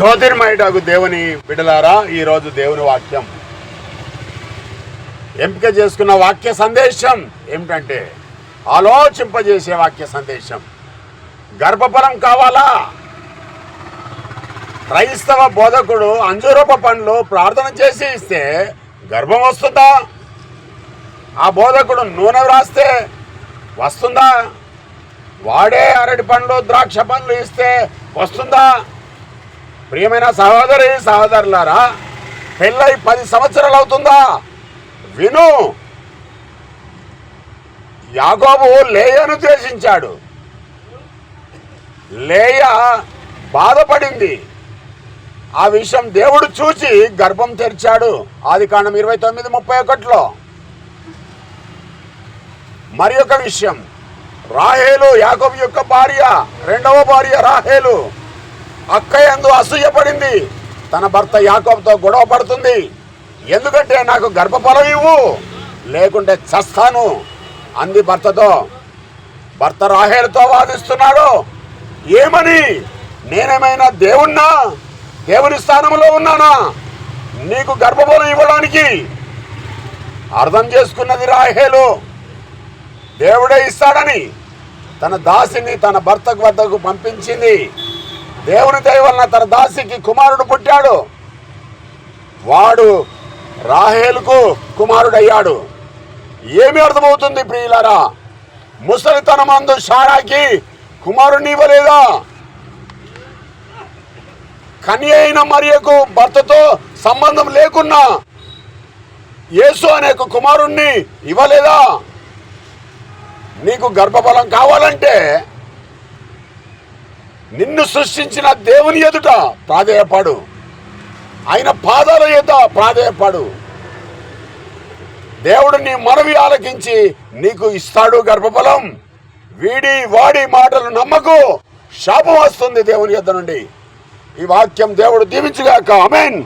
జ్యోతిర్మయుడకు దేవుని బిడలారా ఈరోజు దేవుని వాక్యం. ఎంపిక చేసుకున్న వాక్య సందేశం ఏమిటంటే ఆలోచింపజేసే వాక్య సందేశం. గర్భఫలం కావాలా? క్రైస్తవ బోధకుడు అంజూరూప పండ్లు ప్రార్థన చేసి ఇస్తే గర్భం వస్తుందా? ఆ బోధకుడు నూనె వ్రాస్తే వస్తుందా? వాడే అరటి పండ్లు ద్రాక్ష పండ్లు ఇస్తే వస్తుందా? ప్రియమైన సహోదరి సహోదరులారా పెళ్ళై పది సంవత్సరాలు అవుతుందా? విను. యాగోబు లేయను ద్వేషించాడు. లేయ బాధపడింది. ఆ విషయం దేవుడు చూసి గర్భం తెరిచాడు. ఆది కాండం ఇరవై తొమ్మిది ముప్పై ఒకటిలో. మరి ఒక విషయం. రాహేలు యాకోబు యొక్క భార్య రెండవ భార్య రాహేలు. అక్క ఎందు అసూయపడింది. తన భర్త యాకోబుతో గొడవ పడుతుంది. ఎందుకంటే నాకు గర్భఫలం ఇవ్వు. లేకుంటే చస్తాను. అంది భర్తతో భర్త రాహేలతో వాదిస్తున్నాడు. ఏమని? నేనేమైనా దేవుణ్ణా? దేవుని స్థానంలో ఉన్నానా? నీకు గర్భఫలం ఇవ్వడానికి అర్థం చేసుకున్నది రాహేలు. దేవుడే ఇస్తాడని తన దాసిని తన భర్త వద్దకు పంపించింది. దేవుని దయ వలన తన దాసికి కుమారుడు పుట్టాడు. వాడు రాహేలుకు కుమారుడయ్యాడు. ఏమి అర్థమవుతుంది ప్రియులారా? ముసలితనమందు షారాకి కుమారుడిని ఇవ్వలేదా? కన్య అయిన మరియకు భర్తతో సంబంధం లేకున్నా యేసు అనే ఒక కుమారుణ్ణి ఇవ్వలేదా? నీకు గర్భఫలం కావాలంటే నిన్ను సృష్టించిన దేవుని ఎదుట ప్రాధేయపాడు. ఆయన పాదాల ఎదుట ప్రాధేయపాడు. దేవుడు నీ మనవి ఆలకించి నీకు ఇస్తాడు గర్భఫలం. వీడి వాడి మాటలు నమ్మకు. శాపం వస్తుంది దేవుని యొద్ద నుండి. ఈ వాక్యం దేవుడు దీవించుగాక. అమెన్